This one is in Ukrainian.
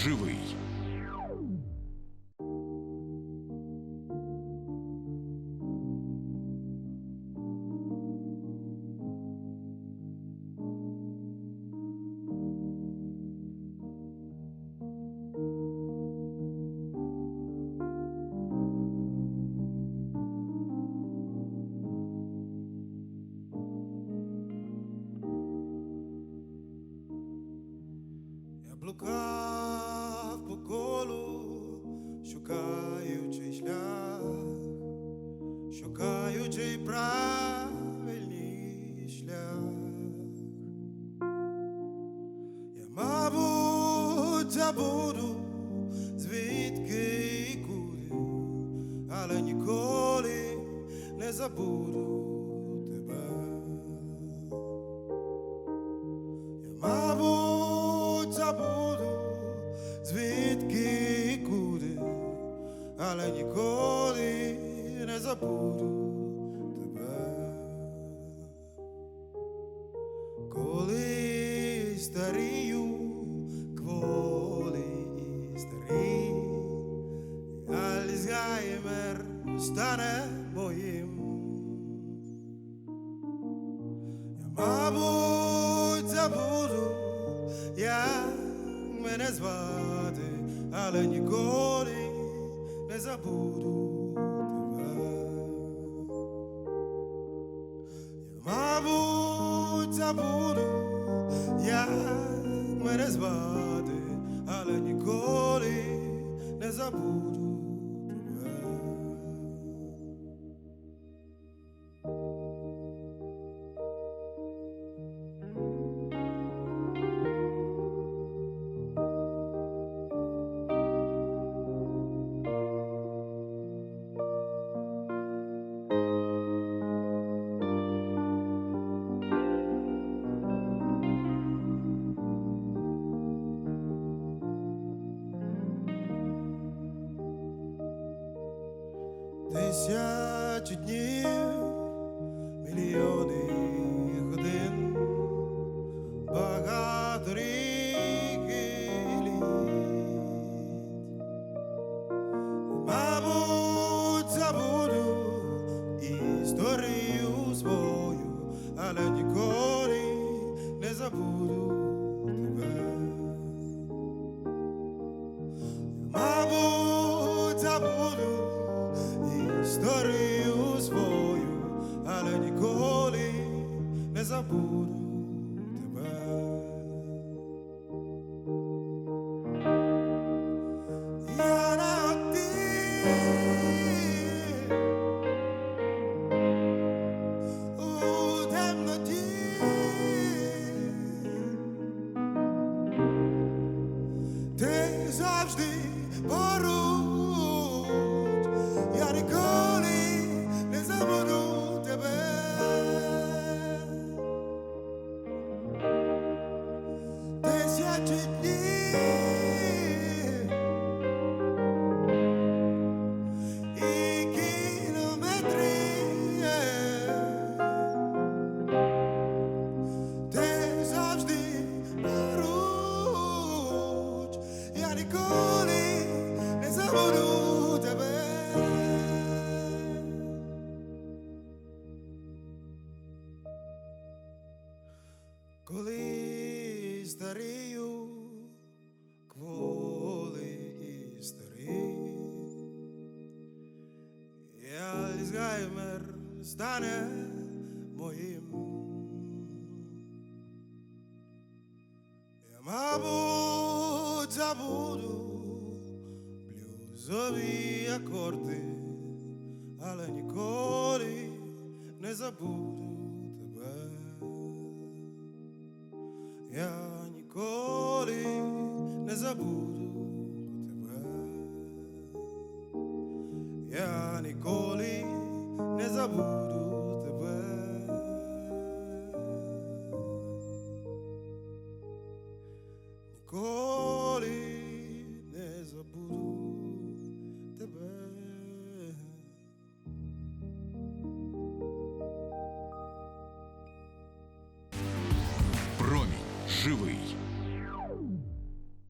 живий. Look up. Шукаючи шлях, шукаючи правильний шлях. Я, мабуть, забуду, звідки і куди, але ніколи не забуду ніколи не забуду тебе. Коли старію, кволи і старий, Альцгеймер стане моїм. Я, мабуть, забуду, як мене звати, але ніколи не як мене звати, але ніколи не забуду Тисячі днів, мільйони забуду тебе. Я не один у темноті. Ти завжди поруч, ніколи не забуду тебе. Коли старію, кволи і старий, і Альцгеймер стане моїм. Я, мабуть, забуду блюзові акорди, але ніколи не забуду тебе. Я ніколи не забуду тебе. Я ніколи не забуду